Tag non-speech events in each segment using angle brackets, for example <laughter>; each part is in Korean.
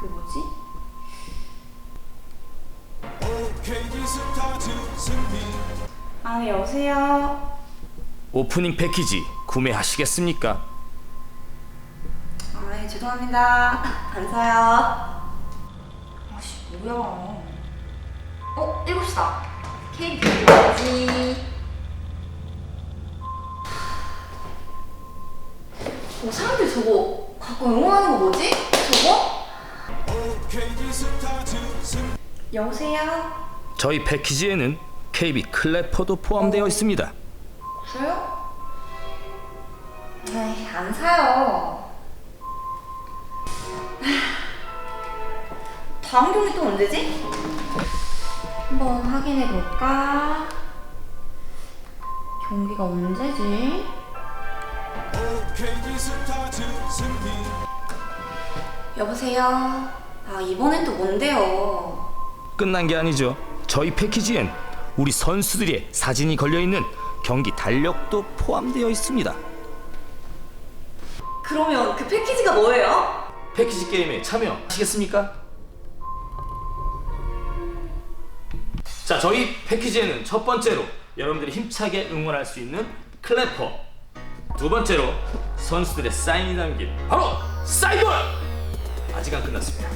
그 뭐지? 아, 네, 여세요. 오프닝 패키지 구매하시겠습니까? 아, 네, 죄송합니다. <laughs> 안 사요. 아씨, 뭐야. 어, 7시다. 케이크 먹지. 어, 뭐 사람들 저거 갖고 응원하는 거 뭐지? 저거? 여보세요? 저희 패키지에는 KB 클래퍼도 포함되어 있습니다. 저요? 에이, 안 사요. 하, 다음 경기 또 언제지? 한번 확인해 볼까? 경기가 언제지? 여보세요? 아, 이번엔 또 뭔데요? 끝난 게 아니죠. 저희 패키지엔 우리 선수들의 사진이 걸려 있는 경기 달력도 포함되어 있습니다. 그러면 그 패키지가 뭐예요? 패키지 게임에 참여하시겠습니까? 자, 저희 패키지에는 첫 번째로 여러분들이 힘차게 응원할 수 있는 클래퍼, 두 번째로 선수들의 사인이 담긴 바로 사인볼 아직 안 끝났습니다.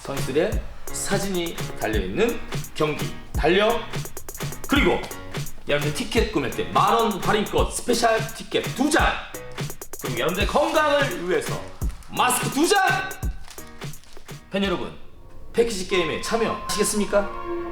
선수들의 사진이 달려 있는 경기 달력 그리고 여러분들 티켓 구매 때 만원 할인권 스페셜 티켓 두 장. 그리고 여러분들의 건강을 위해서 마스크 두 장! 팬 여러분, 패키지 게임에 참여하시겠습니까?